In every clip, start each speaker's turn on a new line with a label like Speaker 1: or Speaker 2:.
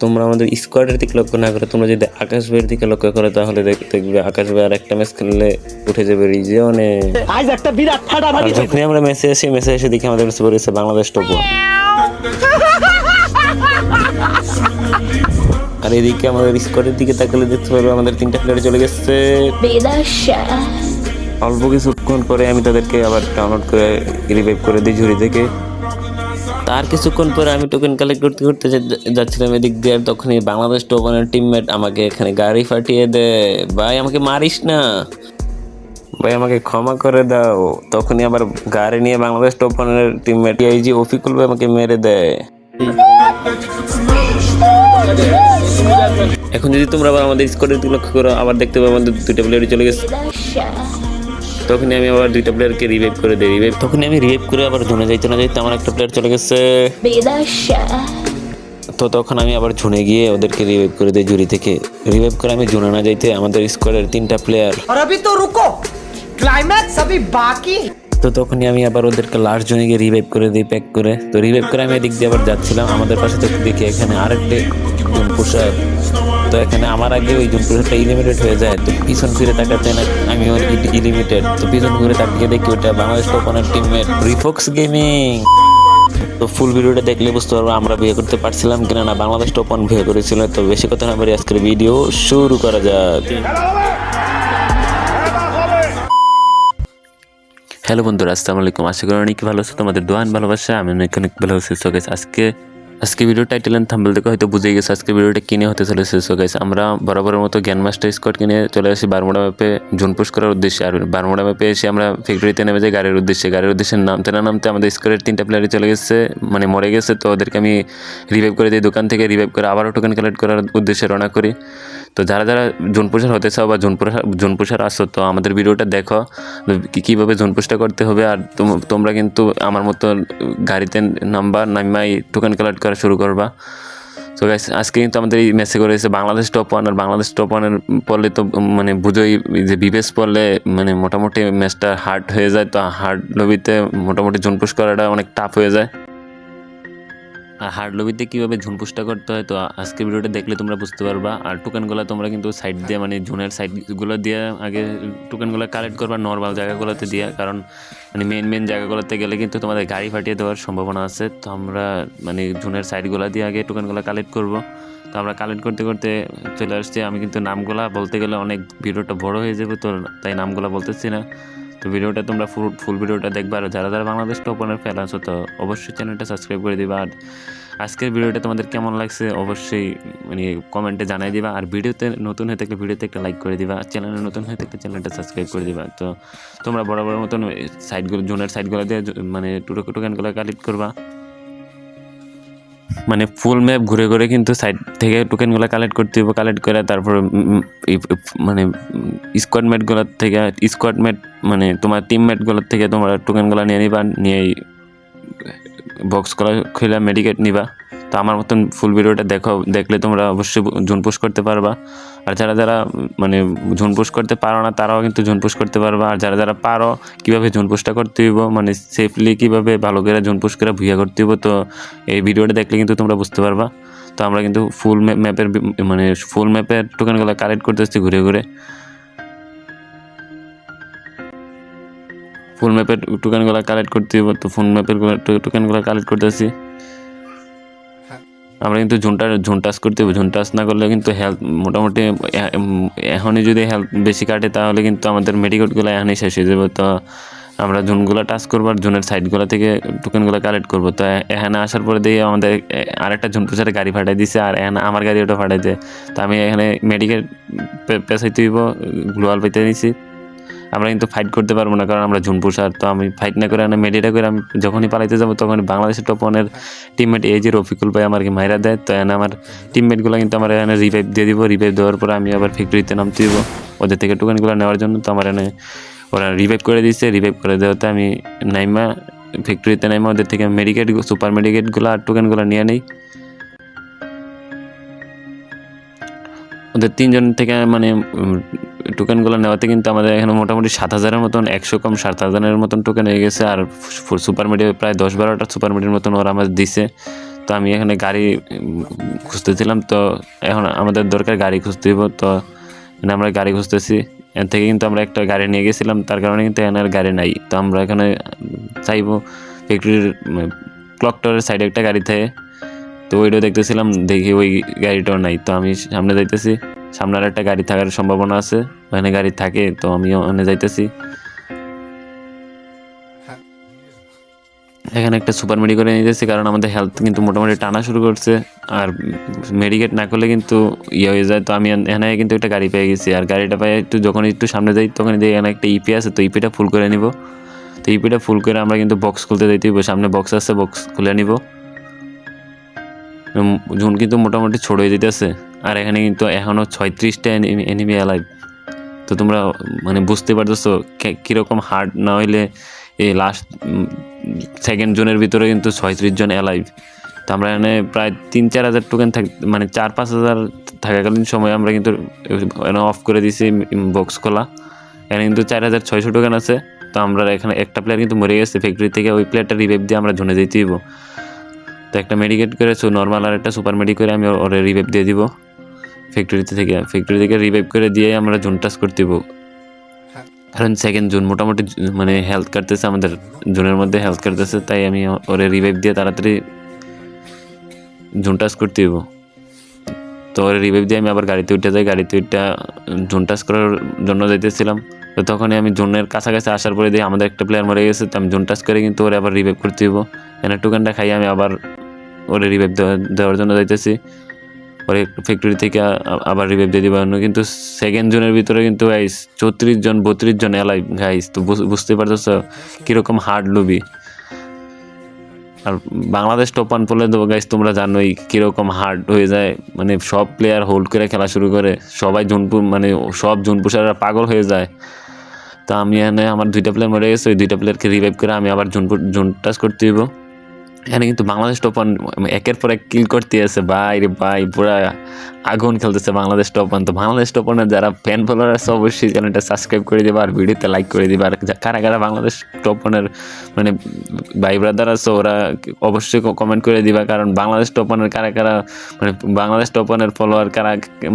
Speaker 1: তোমরা আমাদের স্কোয়াডের দিকে লক্ষ্য না করে তোমরা যদি আকাশ ভাইয়ের দিকে লক্ষ্য করো তাহলে দেখ- দেখবে আকাশ ভাই আর একটা ম্যাচ খেললে উঠে যাবে রিজিয়নে
Speaker 2: আজ একটা বিরাট ফাটাফাটি
Speaker 1: যখনই আমরা মেসে আসি মেসে এসে দেখি আমাদের কাছে পড়েছে বাংলাদেশ টপ আর এদিকে আমাদের স্কোয়াডের দিকে তাকালে দেখতে পারবে আমাদের তিনটা প্লেয়ার চলে গেছে. অল্প কিছুক্ষণ পরে আমি তাদেরকে আবার ডাউনলোড করে রিভাইভ করে দিই ঝুড়ি থেকে। তার কিছুক্ষণ পরে আমি টোকেন কালেক্ট করতে করতে যাচ্ছিলাম এদিক দিয়ে আর তখনই বাংলাদেশ টোকনের টিমমেট আমাকে এখানে গাড়ি ফাটিয়ে দেয় ভাই, আমাকে মারিস না। ভাই, আমাকে ক্ষমা করে দাও। তখনই আবার গাড়ি নিয়ে বাংলাদেশ টোপনের টিমমেট আইজি অফিকুল ভাই আমাকে মেরে দেয় এখন যদি তোমরা আবার আমাদের স্কোয়াডের দিকে লক্ষ্য করো আবার দেখতে পাবো আমাদের দুইটা প্লেয়ার চলে গেছে. তখনই আমি আবার দুইটা প্লেয়ারকে রিভাইভ করে দিই রিভাইভ তখনই আমি রিভাইভ করে আবার ধুনে যাইতো না যাইতো আমার একটা প্লেয়ার চলে গেছে। তো তখন আমি আবার ঝুনে গিয়ে ওদেরকে রিভাইভ করে দিই জুরি থেকে। রিভাইভ করে আমি ঝুনে না যাইতে আমাদের স্কোয়াডের তিনটা প্লেয়ার
Speaker 2: তো রুকো ক্লাইম্যাক্স আবি বাকি।
Speaker 1: তো তখনই আমি আবার ওদেরকে লাস্ট জনে গিয়ে রিভাইভ করে দিই প্যাক করে। তো রিভাইভ করে আমি এদিক দিয়ে আবার যাচ্ছিলাম আমাদের পাশে তো দেখি এখানে আরেকটা জুনপুষার তো এখানে আমার আগে ওই জুনপুষারটা ইলিমিনেট হয়ে যায় তো পিছন ফিরে তাকাতে না ইলিমিটেড তো পিছন ঘুরে দেখি ওটা বাংলাদেশ রিফক্স গেমিং তো ফুল ভিডিওটা দেখলে বুঝতে পারব আমরা বিয়ে করতে পারছিলাম কিনা না, বাংলাদেশ টোপন বিয়ে করেছিল। তো বেশি কথা না আজকের ভিডিও শুরু করা যাক। হ্যালো বন্ধুরা, আসসালামু আলাইকুম। আশা করি অনেক ভালো আছো, তোমাদের দোয়ান ভালোবাসা। আমি অনেক অনেক ভালো আছি। আজকে আজকে ভিডিও টাইটেল অ্যান্ড থাম্বেল দেখে হয়তো বুঝে গেছে, আজকে ভিডিওটা কিনে হতে চলেছে। সো গাইস আমরা বরাবরের মতো জ্ঞান মাস্টার স্কোয়াড কিনে চলে আসি বারমোড়া ম্যাপে জুনপুশ করার উদ্দেশ্যে। আর বারমোড়া ম্যাপে এসে আমরা ফ্যাক্টরিতে নেমে যাই গাড়ির উদ্দেশ্যে। গাড়ির উদ্দেশ্যে নামতে না নামতে আমাদের স্কোয়াডের তিনটা প্লেয়ারই চলে গেছে মানে মরে গেছে। তো ওদেরকে আমি রিভাইভ করে দিই, দোকান থেকে রিভাইভ করে আবারও টোকেন কালেক্ট করার উদ্দেশ্যে রওনা করি। তো যারা যারা জোনপুষার হতে চাও বা জোনপুষার জোনপুষার আসো, তো আমাদের ভিডিওটা দেখো কীভাবে জোনপুষটা করতে হবে আর তোমরা কিন্তু আমার মতো গাড়িতে নাম্বার নামাই টোকেন কালেক্ট করা শুরু করবা। তো আজকে কিন্তু আমাদের এই ম্যাচে করেছে বাংলাদেশ টপ ওয়ান আর বাংলাদেশ টপ ওয়ানের পড়লে তো মানে বুঝোই যে বিবেস পড়লে মানে মোটামুটি ম্যাচটা হার্ড হয়ে যায়। তো হার্ড লবিতে মোটামুটি জোনপুষ করাটা অনেক টাফ হয়ে যায়। আর হার্ড লবিতে কীভাবে ঝুনপুষটা করতে হয়, তো আজকে ভিডিওটা দেখলে তোমরা বুঝতে পারবা। আর টোকেনগুলো তোমরা কিন্তু সাইড দিয়ে মানে জোনের সাইডগুলো দিয়ে আগে টোকেনগুলো কালেক্ট করবা নর্মাল জায়গাগুলোতে দিয়ে। কারণ মানে মেন মেন জায়গাগুলোতে গেলে কিন্তু তোমাদের গাড়ি ফাটিয়ে দেওয়ার সম্ভাবনা আছে। তো আমরা মানে ঝুনের সাইডগুলো দিয়ে আগে টোকেনগুলো কালেক্ট করব। তো আমরা কালেক্ট করতে করতে চলে আসছি। আমি কিন্তু নামগুলা বলতে গেলে অনেক ভিডিওটা বড় হয়ে যাবে, তো তাই নামগুলো বলতেছি না। তো ভিডিওটা তোমরা ফুল ফুল ভিডিওটা দেখবা। আর যারা যারা বাংলাদেশ টপনের ফ্যান আছো, তো অবশ্যই চ্যানেলটা সাবস্ক্রাইব করে দিবা। আর আজকের ভিডিওটা তোমাদের কেমন লাগছে, অবশ্যই মানে কমেন্টে জানাই দিবা। আর ভিডিওতে নতুন হয়ে থাকলে ভিডিওতে একটা লাইক করে দিবা। চ্যানেলে নতুন হয়ে থাকলে চ্যানেলটা সাবস্ক্রাইব করে দিবা। তো তোমরা বড় বড় মতন সাইডগুলো জোনের সাইডগুলো দিয়ে মানে টুটো টোকেনগুলো কালেক্ট করবা। মানে ফুল ম্যাপ ঘুরে ঘুরে কিন্তু সাইড থেকে টোকেনগুলো কালেক্ট করতে হবে কালেক্ট করে তারপর মানে স্কোয়াড ম্যাটগুলোর থেকে স্কোয়াড ম্যাট মানে তোমার টিম ম্যাটগুলোর থেকে তোমরা টোকেনগুলো নিয়ে নিবা নিয়ে বক্সগুলো খুলে মেডিকেট নিবা। তো আমার মতন ফুল ভিডিওটা দেখো, দেখলে তোমরা অবশ্যই ঝুনপুশ করতে পারবা। আর যারা যারা মানে ঝুনপুশ করতে পারো না, তারাও কিন্তু ঝুনপুশ করতে পারবা। আর যারা যারা পারো, কীভাবে ঝুনপুশটা করতে হইব মানে সেফলি কীভাবে ভালো করে ঝুনপুশ করে ভুইয়া করতে হইব, তো এই ভিডিওটা দেখলে কিন্তু তোমরা বুঝতে পারবা। তো আমরা কিন্তু ফুল ম্যাপের মানে ফুল ম্যাপের টোকেনগুলো কালেক্ট করতে আসছি ঘুরে ঘুরে। ফুল ম্যাপের টোকেনগুলো কালেক্ট করতে হবে তো ফুল ম্যাপের টোকেনগুলো কালেক্ট করতেছি। আমরা কিন্তু ঝুনটা ঝুনটাস করতে হবে ঝুনটাস না করলে কিন্তু হেলথ মোটামুটি এখনই যদি হেলথ বেশি কাটে তাহলে কিন্তু আমাদের মেডিকেটগুলো এখনই শেষ হয়ে যাবে। তো আমরা জোনগুলো টাচ করব আর জোনের সাইডগুলো থেকে টোকেনগুলো কালেক্ট করব। তো এখানে আসার পরে দিয়ে আমাদের আরেকটা ঝুন প্রচারে গাড়ি ফাটাই দিছে আর এখানে আমার গাড়ি ওটা ফাটাই দেয়। তো আমি এখানে মেডিকেল পেশাইতে হইব গ্লোয়াল পেতে নিছি। আমরা কিন্তু ফাইট করতে পারব না, কারণ আমরা ঝুনপুষার তো আমি ফাইট না করে, আমি মেডিটা করে আমি যখনই পালাইতে যাব, তখন বাংলাদেশের টপ ওয়ানের টিমমেট এই যে রফিকুল ভাই আমাকে মাইরা দেয়। তো এখানে আমার টিমমেটগুলো কিন্তু আমার এখানে রিভাইভ দিয়ে দিব রিভাইভ দেওয়ার পরে আমি আবার ফ্যাক্টরিতে নামতে দিব। ওদের থেকে টোকেনগুলো নেওয়ার জন্য তো আমার এখানে ওরা রিভাইভ করে দিচ্ছে রিভাইভ করে দেওয়াতে আমি নাইমা ফ্যাক্টরিতে নাইমা ওদের থেকে মেডিকেট সুপার মেডিকেটগুলো আর টোকেনগুলো নিয়ে নেই। ওদের তিনজন থেকে মানে টোকেনগুলো নেওয়াতে কিন্তু আমাদের এখানে মোটামুটি সাত হাজারের মতন, একশো কম সাত হাজারের মতন টোকেন হয়ে গেছে। আর সুপার মিডিয়া প্রায় দশ বারোটা সুপার মিডিয়ার মতন ওরা আমাদের দিছে। তো আমি এখানে গাড়ি খুঁজতেছিলাম। তো এখন আমাদের দরকার গাড়ি খুঁজতে হইব। তো এখানে আমরা গাড়ি খুঁজতেছি। এর থেকে কিন্তু আমরা একটা গাড়ি নিয়ে গেছিলাম। তার কারণে কিন্তু এখানে আর গাড়ি নাই। তো আমরা এখানে চাইব ফ্যাক্টরির ক্লক টাওয়ারের সাইডে একটা গাড়ি থাকে। তো ওইটা দেখতেছিলাম, দেখি ওই গাড়িটাও নাই। তো আমি সামনে যাইতেছি সামনে আর একটা গাড়ি থাকার সম্ভাবনা আছে। ওখানে গাড়ি থাকে, তো আমি ওখানে যাইতেছি। এখানে একটা সুপার মেডি করে নিতেছি, কারণ আমাদের হেলথ কিন্তু মোটামুটি টানা শুরু করছে। আর মেডিকেট না করলে কিন্তু ইয়ে হয়ে যায়। তো আমি এখানে কিন্তু একটা গাড়ি পেয়ে গেছি। আর গাড়িটা পেয়ে একটু যখন একটু সামনে যাই তখন দেখি এখানে একটা ইপি আছে, তো ইপিটা ফুল করে নিব। তো ইপিটা ফুল করে আমরা কিন্তু বক্স খুলতে যাইতে হইব। সামনে বক্স আছে বক্স খুলে নিব। জুন কিন্তু মোটামুটি ছোট হয়ে যেতেছে আর এখানে কিন্তু এখনও ছয়ত্রিশটা এনিমি অ্যালাইভ তো তোমরা মানে বুঝতে পারতেছো কীরকম হার্ড না হইলে এই লাস্ট সেকেন্ড জোনের ভিতরে কিন্তু ছয়ত্রিশ জন অ্যালাইভ তো আমরা এখানে প্রায় তিন, চার হাজার টোকেন থাক মানে চার, পাঁচ হাজার থাকাকালীন সময় আমরা কিন্তু অফ করে দিছি বক্স খোলা। এখানে কিন্তু চার হাজার ছয়শো টোকেন আছে। তো আমরা এখানে একটা প্লেয়ার কিন্তু মরে গেছে। ফ্যাক্টরি থেকে ওই প্লেয়ারটা রিভাইভ দিয়ে আমরা জোনে যেতে দিব তো একটা মেডিকেট করে নর্মাল আর একটা সুপার মেডি করে আমি ওরে রিভাইভ দিয়ে দিব। ফ্যাক্টরিতে থেকে ফ্যাক্টরি থেকে রিভাইভ করে দিয়ে আমরা জুন টাচ করতে দিব। কারণ সেকেন্ড জুন মোটামুটি মানে হেলথ কাটতেছে আমাদের জুনের মধ্যে হেলথ কাটতেছে, তাই আমি ওরে রিভাইভ দিয়ে তাড়াতাড়ি জুন টাচ করতে দিব। তো ওরে রিভাইভ দিয়ে আমি আবার গাড়িতে উঠে যাই, গাড়িতে উঠে জুন টাচ করার জন্য যাইতেছিলাম। তো তখনই আমি জোনের কাছাকাছি আসার পরে দেখি আমাদের একটা প্লেয়ার মরে গেছে, তো আমি জোন টাচ করে কিন্তু ওরে আবার রিভাইভ করতে দিব। এনে টোকেনটা খাই আমি আবার ওরে রিভাইভ দেওয়ার জন্য যাইতেছি। পরে ফ্যাক্টরি থেকে আবার রিভাইভ দিয়ে জন্য। কিন্তু সেকেন্ড জোনের ভিতরে কিন্তু গাইস চৌত্রিশ জন, বত্রিশ জন এলাই গাইস তো বুঝ- বুঝতে পারতেছ কীরকম হার্ড লুবি আর বাংলাদেশ টপ ওয়ান পড়লে তো গাইস তোমরা জানোই কীরকম হার্ড হয়ে যায়। মানে সব প্লেয়ার হোল্ড করে খেলা শুরু করে, সবাই জুনপুর মানে সব জুনপুষাররা পাগল হয়ে যায়। তো আমি এখানে আমার দুইটা প্লেয়ার মরে গেছে, ওই দুইটা প্লেয়ারকে রিভাইভ করে আমি আবার জুনপুর জুন টাচ করতে দিব এখানে কিন্তু বাংলাদেশ টপ একের পর এক কিল করতে আছে ভাই রে ভাই, পুরা আগুন খেলতেছে বাংলাদেশ টপ তো বাংলাদেশ টপ যারা ফ্যান ফলোয়ার আছে, অবশ্যই চ্যানেলটা সাবস্ক্রাইব করে দিবা আর ভিডিওতে লাইক করে দিবা। আর কারা কারা বাংলাদেশ টপ মানে ভাই ব্রাদার আছে, ওরা অবশ্যই কমেন্ট করে দিবা। কারণ বাংলাদেশ টপ কারা কারা মানে বাংলাদেশ টপ ফলোয়ার কারা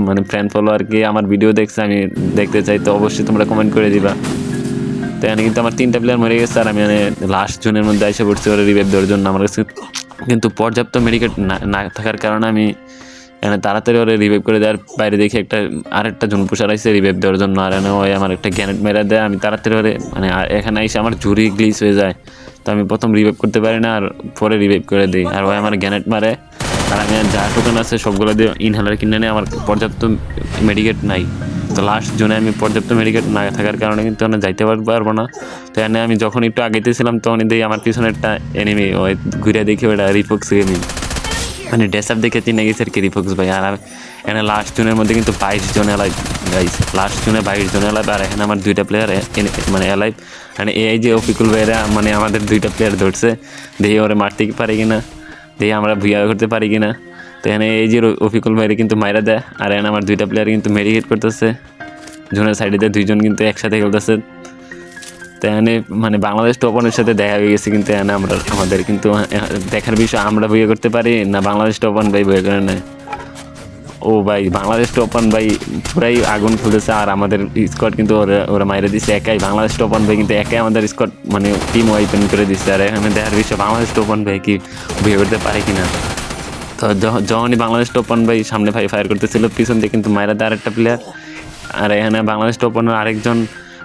Speaker 1: মানে ফ্যান ফলোয়ার কি আমার ভিডিও দেখছে, আমি দেখতে চাই, তো অবশ্যই তোমরা কমেন্ট করে দিবা। এখানে কিন্তু আমার তিনটা প্লেয়ার মরে গেছে আর আমি মানে লাস্ট জোনের মধ্যে এসে পড়ছি ওরা রিভাইভ দেওয়ার জন্য আমার কাছে। কিন্তু পর্যাপ্ত মেডিকেট না থাকার কারণে আমি এখানে তাড়াতাড়ি ওরা রিভাইভ করে দেওয়ার বাইরে দেখি একটা, আরেকটা জুন পুষার আইসে রিভাইভ দেওয়ার জন্য আর এনে ওই আমার একটা গ্যানেট মেরে দেয়। আমি তাড়াতাড়ি ওরে মানে এখানে এসে আমার ঝুরি গ্লিচ হয়ে যায়। তো আমি প্রথম রিভাইভ করতে পারি না আর পরে রিভাইভ করে দিই। আর ওই আমার গ্যানেট মারে। আর আমি যা টোকেন আছে সবগুলো দিয়ে ইনহেলার কিনে নিয়ে আমার পর্যাপ্ত মেডিকেট নাই। তো লাস্ট জুনে আমি পর্যাপ্ত মেডিকেট না থাকার কারণে কিন্তু আমি যাইতে পার- পারব না। তো এনে আমি যখন একটু আগেতেছিলাম তখন দেখি আমার পিছনে একটা এনিমি ওই ঘুরে দেখি, ওটা রিফক্স গেমিং মানে ডেসাপ দেখে চিনে গেছে আর কি রিফক্স ভাই। আর এখানে লাস্ট জনের মধ্যে কিন্তু বাইশ জন এলাইভ গাইস লাস্ট জনে বাইশ জন এলাইভ আর এখানে আমার দুইটা প্লেয়ার মানে এলাইভ মানে এই যে অফিকুল ভাইরা মানে আমাদের দুইটা প্লেয়ার ধরছে। দেখি ওরা মারতে পারে কিনা। দেখি আমরা ভুয়া করতে পারি কিনা। তো এখানে এই যে অফিকুল ভাইরা কিন্তু মাইরা দেয়, আর এখানে আমার দুইটা প্লেয়ার কিন্তু মেডিকেট করতেছে। জোনের সাইডে দিয়ে দুইজন কিন্তু একসাথে খেলতেছে। তো এখানে মানে বাংলাদেশ টপনের সাথে দেখা হয়ে গেছে কিন্তু এখানে আমরা আমাদের কিন্তু দেখার বিষয় আমরা বইয়ে করতে পারি না বাংলাদেশ টপন ভাই বইয়ে করে নেয়। ও ভাই, বাংলাদেশ টপন ভাই পুরাই আগুন খুলেছে আর আমাদের স্কোয়াড কিন্তু ওরা ওরা মাইরে দিচ্ছে একাই। বাংলাদেশ টপন ভাই কিন্তু একাই আমাদের স্কোয়াড মানে টিম ওয়াইপেন করে দিচ্ছে আর এখানে দেখার বিষয় বাংলাদেশ টপন ভাই কি বইয়ে করতে পারে কিনা? যখনই বাংলাদেশ টপন ভাই সামনে ভাই ফায়ার করতেছিল। পিছন দিয়ে কিন্তু মাইরা দেয় আরেকটা প্লেয়ার আর এখানে বাংলাদেশ টপনের আরেকজন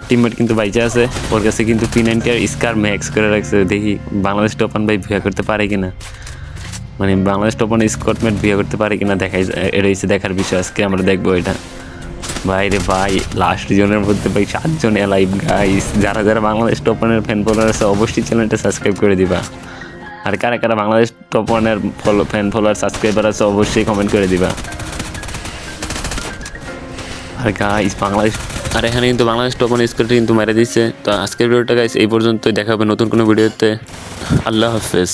Speaker 1: টিমমেট কিন্তু বাইচে আছে। ওর কাছে কিন্তু পি নাইনটি আর স্কার ম্যাক্স করে রাখছে। দেখি বাংলাদেশ টপন ভাই বিয়ে করতে পারে কিনা। মানে বাংলাদেশ টপন স্কটমেট বিয়ে করতে পারে কিনা দেখাই হচ্ছে দেখার বিষয়। আজকে আমরা দেখব এটা। ভাই রে ভাই লাস্ট জনের মধ্যে ভাই সাতজন এলাইভ গাইস যারা যারা বাংলাদেশ টপনের ফ্যান ফলোয়ার আছে, অবশ্যই চ্যানেলটা সাবস্ক্রাইব করে দিবা। আর কারা কারা বাংলাদেশ টপ ওয়ানের ফলো ফ্যান ফলোয়ার সাবস্ক্রাইবার আছে, অবশ্যই কমেন্ট করে দিবা। আর গাইস বাংলাদেশ আর এখানে কিন্তু বাংলাদেশ টপ ওয়ান স্কুলটি কিন্তু মেরে দিচ্ছে তো আজকের ভিডিওটা গাইস এই পর্যন্ত দেখা হবে নতুন কোনো ভিডিওতে আল্লাহ হাফেজ।